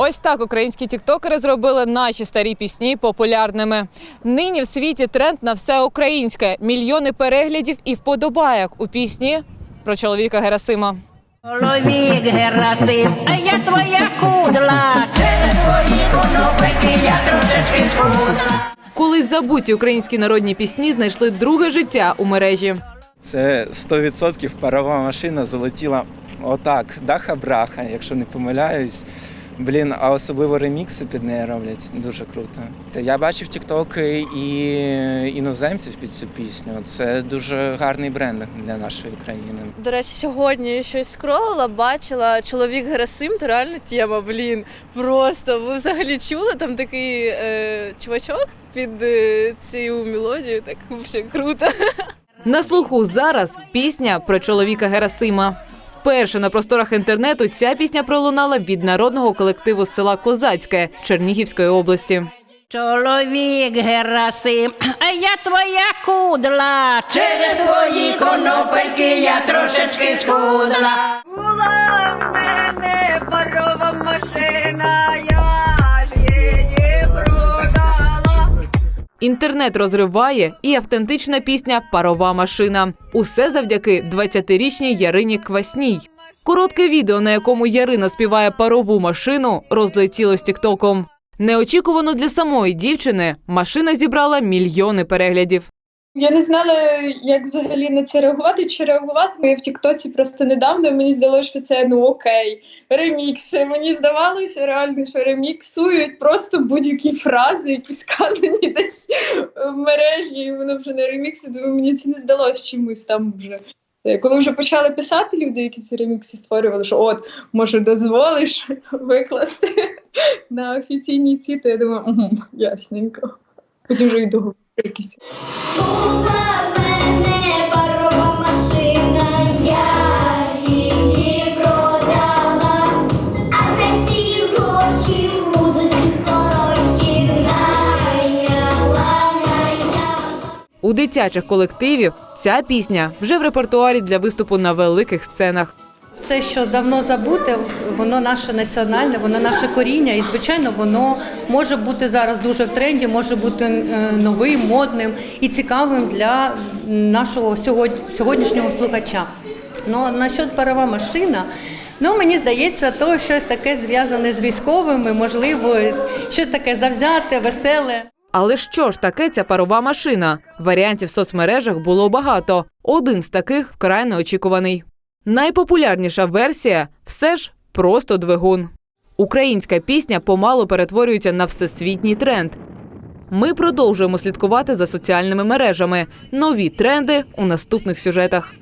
Ось так українські тіктокери зробили наші старі пісні популярними. Нині в світі тренд на все українське, мільйони переглядів і вподобайок у пісні про чоловіка Герасима. Чоловік Герасим, а я твоя кудла. Через свої конопики я трошечки схудла. Колись забуті українські народні пісні знайшли друге життя у мережі. Це 100% парова машина залетіла отак, даха-браха, якщо не помиляюсь. Блін, а особливо ремікси під неї роблять дуже круто. Та я бачив тіктоки і іноземців під цю пісню. Це дуже гарний брендинг для нашої країни. До речі, сьогодні я щось скролила, бачила чоловік Герасим, то реально тема, блін. Просто ви взагалі чули там такий е, чувачок під е, цю мелодію, так взагалі круто. На слуху зараз пісня про чоловіка Герасима. Вперше на просторах інтернету ця пісня пролунала від народного колективу з села Козацьке Чернігівської області. Чоловік Герасим, а я твоя кудла. Через твої конопельки я трошечки схудла. Інтернет розриває і автентична пісня Парова машина. Усе завдяки 20-річній Ярині Квасній. Коротке відео, на якому Ярина співає парову машину, розлетілось тіктоком. Неочікувано для самої дівчини машина зібрала мільйони переглядів. Я не знала, як взагалі на це реагувати чи реагувати. Я в Тіктоці просто недавно мені здалося, що це ну окей. Ремікси. Мені здавалося реально, що реміксують просто будь-які фрази, які сказані десь в мережі, і воно вже не ремікси. Думаю, мені це не здалося чимось там вже. Е, Коли вже почали писати люди, які ці ремікси створювали, що от, може, дозволиш викласти на офіційній ці, то я думаю, угу, ясненько. Потім вже й договір якийсь. Була в мене парова машина, я її продала, а за ці гроші музики хороші найняла, найняла. У дитячих колективів ця пісня вже в репертуарі для виступу на великих сценах. Все, що давно забуте, воно наше національне, воно наше коріння, і звичайно, воно може бути зараз дуже в тренді, може бути е, новим, модним і цікавим для нашого сьогоднішнього слухача. Ну насчет парова машина. Ну, мені здається, то щось таке зв'язане з військовими, можливо, щось таке завзяте, веселе. Але що ж таке ця парова машина? Варіантів в соцмережах було багато. Один з таких вкрай неочікуваний. Найпопулярніша версія все ж просто двигун. Українська пісня помалу перетворюється на всесвітній тренд. Ми продовжуємо слідкувати за соціальними мережами. Нові тренди у наступних сюжетах.